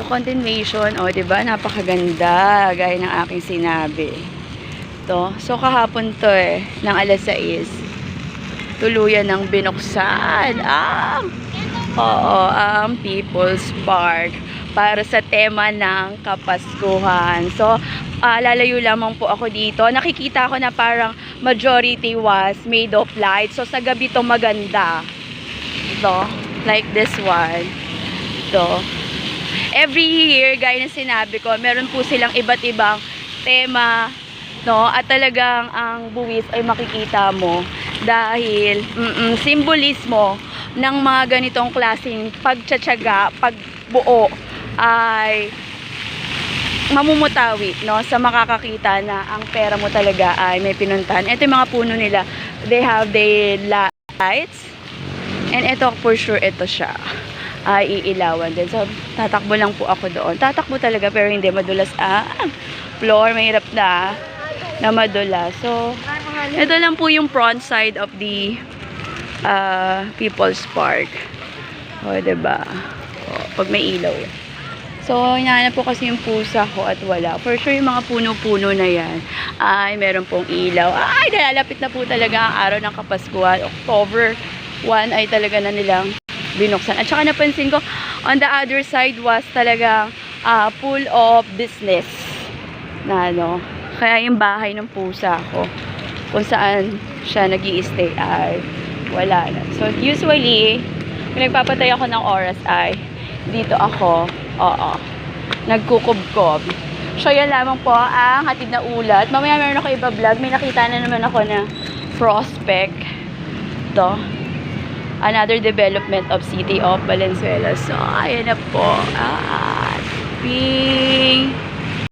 So, continuation, o, oh, di ba Napakaganda, gaya ng aking sinabi. To. So, kahapon to eh, ng alas 6. Tuluyan ng binuksan. Ah! Oo, ang People's Park para sa tema ng Kapaskuhan. So, ah, lalayo lamang po ako dito. Nakikita ko na parang majority was made of light. So, sa gabi to maganda. Ito, like this one. Ito. Every year, gaya ng sinabi ko, meron po silang iba't ibang tema, no? At talagang ang buwis ay makikita mo dahil mm, simbolismo ng mga ganitong klaseng pagtsatsaga, pagbuo ay mamumutawi no sa makakakita na ang pera mo talaga ay may pinuntahan. Ito yung mga puno nila. They have the lights. And ito for sure ito siya. Ay iilawan din. So tatakbo lang po ako doon. Tatakbo talaga pero hindi madulas ah. Floor mahirap na na madulas. So ito lang po yung front side of the uh, People's Park. O, diba? O, pag may ilaw. So, hinahanap po kasi yung pusa ko at wala. For sure, yung mga puno-puno na yan, ay meron pong ilaw. Ay, nalalapit na po talaga ang araw ng Kapaskuhan. October 1 ay talaga na nilang binuksan. At saka napansin ko, on the other side was talaga ah, full of business. Na ano, kaya yung bahay ng pusa ko, kung saan siya nag stay ay wala na. So, usually, kung nagpapatay ako ng oras ay dito ako, oo, nagkukubkob. So, yan lamang po ang hatid na ulat. Mamaya meron ako iba vlog. May nakita na naman ako na prospect. To another development of City of Valenzuela. So, ayan na po. At, ping!